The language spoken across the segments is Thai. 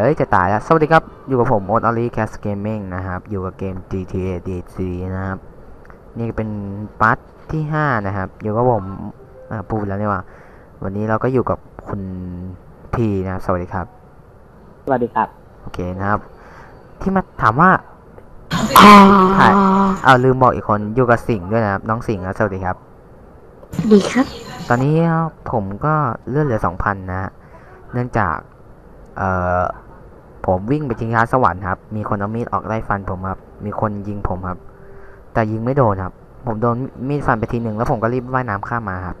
เอ้ยจะตายแล้ว สวัสดีครับ อยู่กับผมโอ๊ตอลีแคสเกมมิ่งนะครับ อยู่กับเกม GTA DC นะครับ นี่เป็นพาร์ทที่ 5 นะครับ อยู่กับผมอ่าพูดแล้วนี่ว่า วันนี้เราก็อยู่กับคุณพีนะครับ สวัสดีครับ สวัสดีครับ โอเคนะครับ ที่มาถามว่าถ่ายเอาลืมบอกอีกคนอยู่กับสิงห์ด้วยนะครับ น้องสิงห์ครับสวัสดีครับ ดีครับ ตอนนี้ผมก็เลื่อนเหลือสองพันนะฮะเนื่องจาก เอ่อ ผมวิ่งไปชิงช้าสวรรค์ครับ มีคนเอามีดออกไล่ฟันผมครับ มีคนยิงผมครับ แต่ยิงไม่โดนครับ ผมโดนมีดฟันไปทีหนึ่งแล้วผมก็รีบว่ายน้ำข้ามมาครับ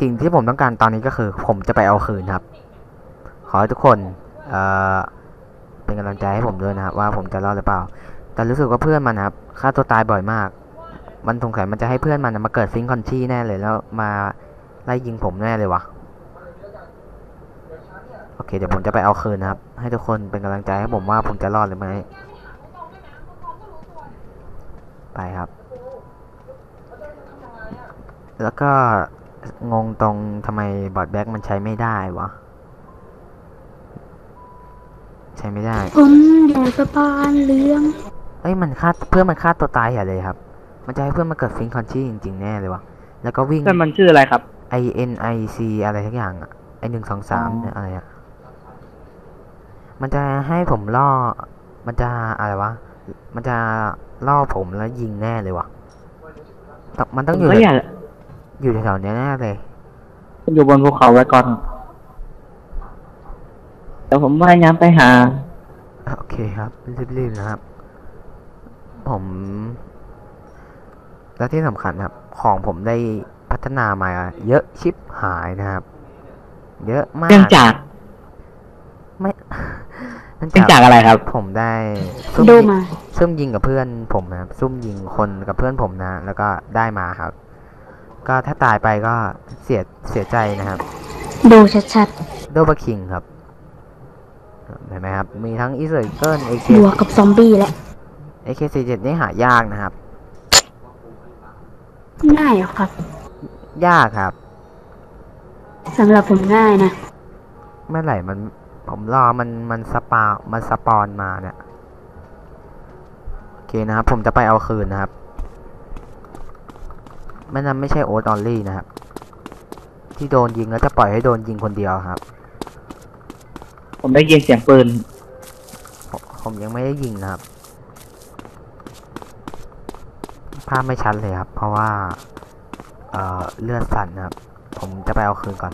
สิ่งที่ผมต้องการตอนนี้ก็คือ ผมจะไปเอาคืนครับ ขอให้ทุกคนเอ่อเป็นกำลังใจให้ผมด้วยนะครับ ว่าผมจะรอดหรือเปล่า แต่รู้สึกว่าเพื่อนมันครับฆ่าตัวตายบ่อยมากมันสงสัยมันจะให้เพื่อนมันมาเกิดฟิงคอนชี่แน่เลยแล้วมาไล่ยิงผมแน่เลยวะ เคเดี๋ยวผมจะไปเอาคืนนะครับ ให้ทุกคนเป็นกำลังใจให้ผมว่าผมจะรอดหรือไม่ไปครับ แล้วก็งงตรงทำไมบอดแบ็กมันใช้ไม่ได้วะ ใช้ไม่ได้ ผมอยู่สะพานเหลืองเอ้ยมันฆ่าเพื่อนมันฆ่าตัวตายอย่าเลยครับ มันจะให้เพื่อนมาเกิดฟิงคอนชี่จริงๆแน่เลยวะแล้วก็วิ่งเพื่อนมันชื่ออะไรครับ I N I C อะไรทักอย่างอะไอหนึ่งสองสามอ๋อเนี่ยอะไรอะ มันจะให้ผมล่อ มันจะอะไรวะ มันจะล่อผมแล้วยิงแน่เลยวะต้องมันต้องอยู่ผมก็อยากอยู่แถวๆเนี้ยแน่เลยอยู่บนภูเขาไว้ก่อนเดี๋ยวผมว่ายน้ำไปหา โอเคครับรีบๆนะครับ ผม และที่สำคัญครับ ของผมได้พัฒนามาเยอะชิบหายนะครับ เยอะมากเนื่องจาก ไม่ เนื่องเนื่องจาจากกอะไรครับ ผมได้ซุ่มดูยิงมา ซุ่มยิงกับเพื่อนผมนะครับซุ่มยิงคนกับเพื่อนผมนะ แล้วก็ได้มาครับ ก็ถ้าตายไปก็เสียเสียใจนะครับ ดูชัดโดบะคิงครับเห็นไหมครับ มีทั้งอีเซอร์เกิลเอเคๆบวกกับซอมบี้และเอเคสี่เจ็ดนี่หายากนะครับ ง่ายเหรอครับยากครับ สำหรับผมง่ายนะเมื่อไหร่มัน ผมรอมันมันสปา มันสปอนมาเนี่ย โอเคนะครับ ผมจะไปเอาคืนนะครับ ไม่นั้นไม่ใช่โอ๊ตออลลี่นะครับ ที่โดนยิงแล้วจะปล่อยให้โดนยิงคนเดียวครับ ผมได้ยินเสียงปืน ผมผมยังไม่ได้ยิงนะครับ ภาพไม่ชัดเลยครับ เพราะว่า เอ่อ เลือดสั่นนะครับ ผมจะไปเอาคืนก่อน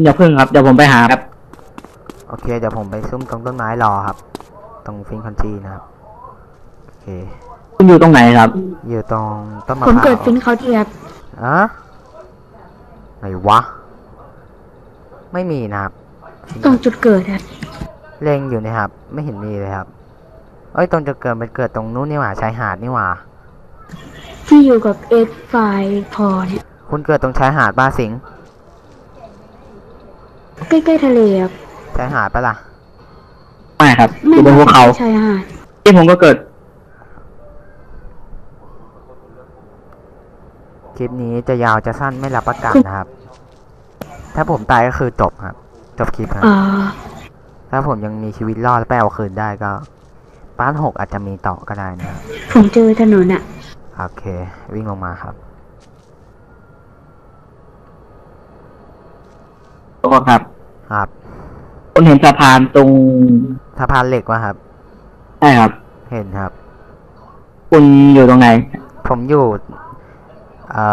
คุณอย่าพึ่งครับเดี๋ยวผมไปหาครับโอเคเดี๋ยวผมไปซุ่มตรงต้นไม้รอครับ ตรงฟิงคันทีนะครับโอเค คุณอยู่ตรงไหนครับ อยู่ตรงต้นมะผมพร้าวเกิดฟินเขาที่ครับอะไหนวะ ไม่มีนะครับ ตรงจุดเกิดครับเล็งอยู่นะครับ ไม่เห็นมีเลยครับ เอ้ยตรงจะเกิดมันเกิดตรงนู้นนี่หว่าชายหาดนี่หว่า ที่อยู่กับเอ็กไฟพอเนี่ยคุณเกิดตรงชายหาดบ้าสิงห์ ใกล้ๆทะเลครับชายหาดปะล่ะ ไม่ครับอไม่ยู่บนภูเขาชายหาดที่ผมก็เกิด คลิปนี้จะยาวจะสั้นไม่รับประกันนะครับ ถ้าผมตายก็คือจบครับ จบคลิปครับ อ่าถ้าผมยังมีชีวิตรอดและไปเอาคืนได้ก็ป้านหกอาจจะมีต่อก็ได้นะครับ ผมเจอถนนอะโอเค วิ่งลงมาครับ ตัวครับ ครับคุณเห็นสะพานตรงสะพานเหล็กวะครับ ใช่ครับ เห็นครับ คุณอยู่ตรงไหน ผมอยู่ เอ่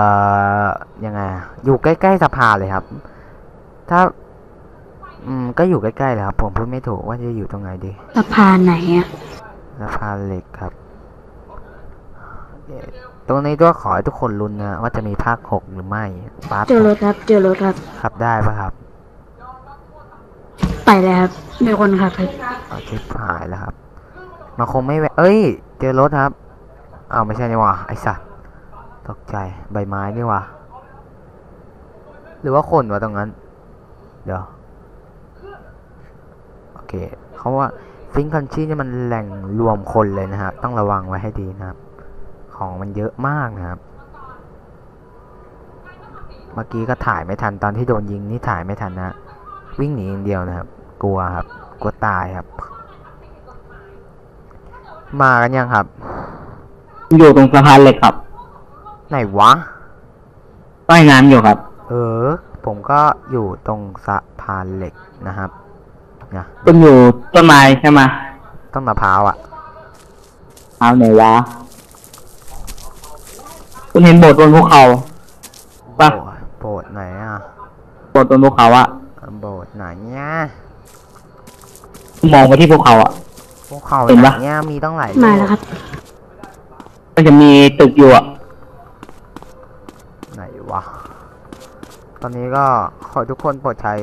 อ ยังไงอะอยู่ใกล้ๆสะพานเลยครับ ถ้า อืม ก็อยู่ใกล้ๆเลยครับ ผมพูดไม่ถูกว่าจะอยู่ตรงไหนดี สะพานไหนอะสะพานเหล็กครับเอ่อตรงนี้ก็ขอให้ทุกคนลุ้นนะว่าจะมีภาคหกหรือไม่ปาร์ทเจอรถครับ เจอรถครับ ขับได้ปะครับ ไปแล้วครับ มีคนขับครับเอาชิบหายแล้วครับมันคงไม่แวะเอ้ย เจอรถครับอ้าวไม่ใช่นี่หว่าไอสัตว์ตกใจใบไม้นี่หว่าหรือว่าคนวะตรงนั้น เดี๋ยว โอเคเขาว่าฟิงคันชีนี่มันแหล่งรวมคนเลยนะครับ ต้องระวังไว้ให้ดีนะครับ ของมันเยอะมากนะครับ เมื่อกี้ก็ถ่ายไม่ทันตอนที่โดนยิงนี่ถ่ายไม่ทันนะ วิ่งหนีอย่างเดียวนะครับ กลัวครับ กลัวตายครับ มากันยังครับ อยู่ตรงสะพานเหล็กครับไหนวะว่ายน้ำอยู่ครับ เออ ผมก็อยู่ตรงสะพานเหล็กนะครับเนี่ยคุณอยู่ต้นไม้ใช่ไหมต้นมะพร้าวอะเอาไหนวะคุณเห็นโบสถ์บนภูเขาปะโบสถ์โบสถ์ไหนอะโบสถ์บนภูเขาอะโบสถ์ไหนเนี่ย มองไปที่ภูเขาอะพวกเขาเห็นไหนปะเนี่ยมีต้องหลายมาแล้วครับก็จะมีตึกอยู่อะไหนวะ ตอนนี้ก็ขอทุกคนโปรดใช้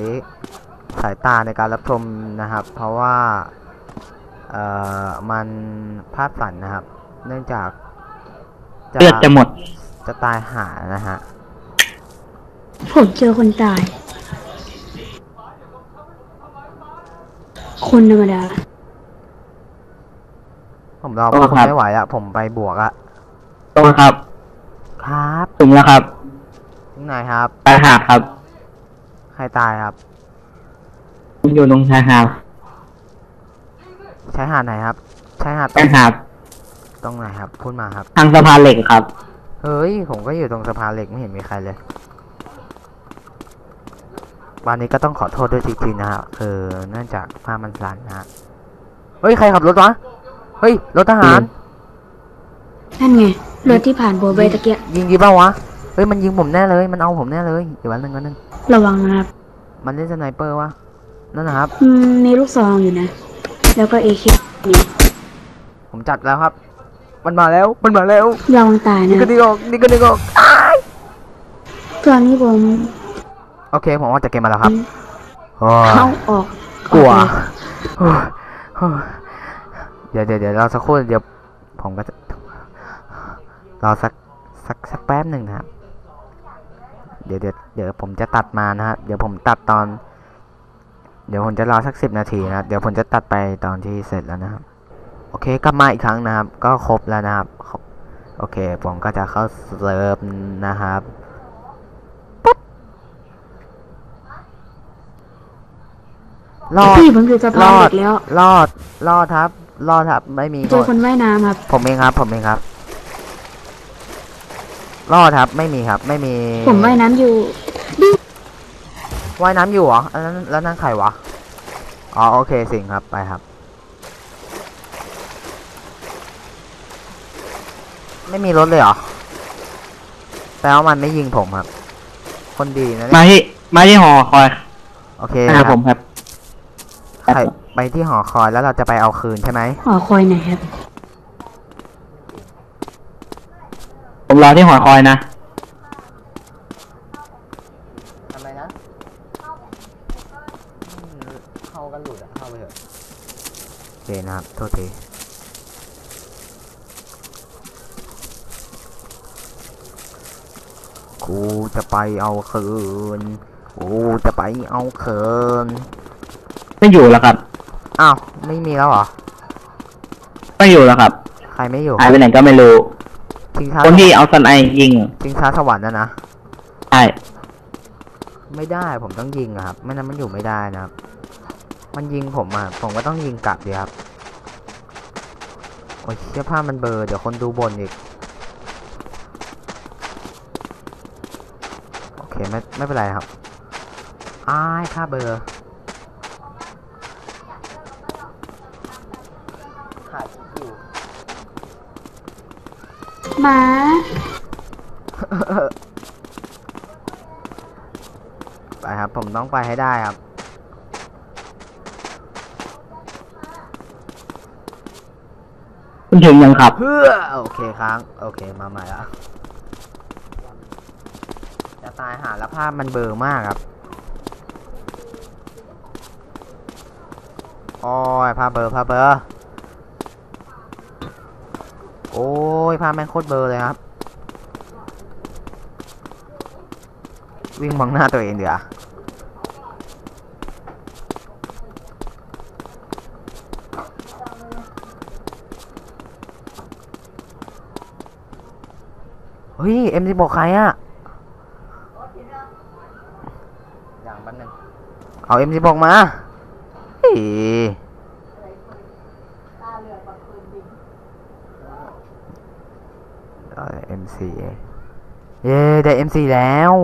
สายตาในการรับชมนะครับ เพราะว่า เอ่อ มันภาพสั่นนะครับ เนื่องจาก เลือดจะหมด จะตายหานะฮะ ผมเจอคนตาย คนธรรมดา ผมรอโอ้พวกคุณครับไม่ไหวอะผมไปบวกอะตรงครับ ครับถึงแล้วครับถึงไหนครับชายหาดครับใครตายครับคุณอยู่ตรงชายหาดใช้หาดไหนครับใช้หาดตรชายงหาดตรงไหนครับพูดมาครับ ทางสะพานเหล็กครับ เฮ้ย ผมก็อยู่ตรงสะพานเหล็กไม่เห็นมีใครเลย วันนี้ก็ต้องขอโทษด้วยจริงๆนะฮะคือเนื่องจากภาพมันสั่นนะฮะเฮ้ย ใครขับรถวะ เฮ้ย รถทหาร นั่นไงรถที่ผ่านโบเบตะเกียยิงดีเปล่าวะ เฮ้ย มันยิงผมแน่เลย มันเอาผมแน่เลย เดี๋ยววันหนึ่งวันหนึ่งระวังนะครับ มันเล่นสไนเปอร์วะ นั่นนะครับ อืม มีลูกซองอยู่นะ แล้วก็เอเคนี่ผมจัดแล้วครับ มันมาแล้ว มันมาแล้วระวังตายนี่นะคก็รับนี่ออกนี่ก็นี่ออกตอนนี้ผม โอเค ผมออกจากเกมมาแล้วครับโอ้ยเข้าออกกลัวออโอ้ยโอ้ยเดี๋ยวเดี๋ยวเดี๋ยวเราสักครู่เดี๋ยวผมก็จะรอสักสักสักแป๊บหนึ่งนะครับ เดี๋ยวเดี๋ยวเดี๋ยวผมจะตัดมานะฮะเดี๋ยวผมตัดตอน เดี๋ยวผมจะรอสักสิบนาทีนะครับเดี๋ยวผมจะตัดไปตอนที่เสร็จแล้วนะครับ โอเคกลับมาอีกครั้งนะครับ ก็ครบแล้วนะครับครบโอเค ผมก็จะเข้าเซิร์ฟนะครับปุ๊บ รอดพี่ผมอยู่สะพานเหล็กแล้ว รอด รอดครับ รอดครับ ไม่มีเจอคนว่ายน้ำครับ ผมเองครับ ผมเองครับ รอดครับ ไม่มีครับ ไม่มีผมว่ายน้ำอยู่ ว่ายน้ำอยู่เหรออันนั้นแล้วนั่นใครวะ อ๋อโอเคสิงครับไปครับ ไม่มีรถเลยเหรอแปลว่ามันไม่ยิงผมครับ คนดีนะมาเนี่ยที่มาที่หอคอยโอเคนะคครัรับบผมครับ ใครไปที่หอคอยแล้วเราจะไปเอาคืนใช่ไหมหอคอยไหนครับ ผมรอที่หอคอยนะทำไมนะเข้ากันหลุดอะเข้าไปเถอะโอเคนะครับโทษทีกูจะไปเอาคืนกูจะไปเอาคืน ไม่อยู่แล้วครับ อ้าวไม่มีแล้วเหรอ ไม่อยู่แล้วครับใครไม่อยู่หายไปไหนก็ไม่รู้ ชิงช้าคนที่เอาสไนยิงชิงช้าสวรรค์นะนะ ใช่ไม่ได้ผมต้องยิงอะครับ ไม่นั้นมันอยู่ไม่ได้นะครับ มันยิงผมอะผมก็ต้องยิงกลับดีครับ โอ้ยเสื้อผ้ามันเบลอร์เดี๋ยวคนดูบนอีก โอเคไม่ไม่เป็นไรครับอ้ายค่าเบลอร์ขาด อยู่หมาไปครับ ผมต้องไปให้ได้ครับคุณถึงยังครับ เพื่อโอเคค้างโอเคมาใหม่ละจะตายหาแล้วภาพมันเบลอร์มากครับโอ้ยภาพเบลอร์ภาพเบลอร์ โอ้ยภาพแม่งโคตรเบลอร์เลยครับ วิ่งมองหน้าตัวเองเดี๋ยวาเฮ้ยเอ็มซีบอกใครอะอย่างแป๊บนึงเอา M16 มาเฮ้ยเอา M4 เย้ได้ M4 แล้ว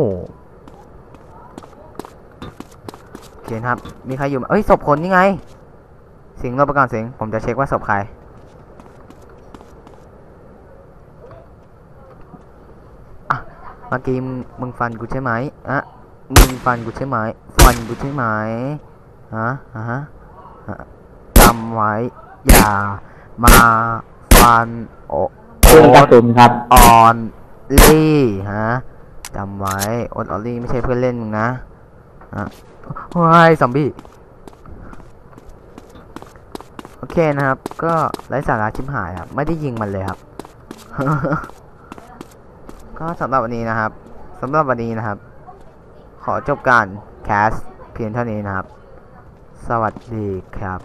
โอเคนะครับ มีใครอยู่ไหมเอ้ยศพคนนี่ไง สิงห์รบไปก่อนสิงห์ผมจะเช็คว่าศพใคร อะเมื่อกี้มึงมึงฟันกูใช่ไหมอะมึงฟันกูใช่ไหมฟันกูใช่ไหมฮะอะฮะฮะจำไว้ อย่ามาฟันโอเครื่องกระสุนครับออน ลี่ฮะจำไว้ออนออนลี่ไม่ใช่เพื่อนเล่นมึงนะฮะว้ายซอมบี้โอเคนะครับ ก็ไร้สาระชิมหายครับ ไม่ได้ยิงมันเลยครับ ก็สำหรับวันนี้นะครับสำหรับวันนี้นะครับ ขอจบการแคสเพียงเท่านี้นะครับ สวัสดีครับ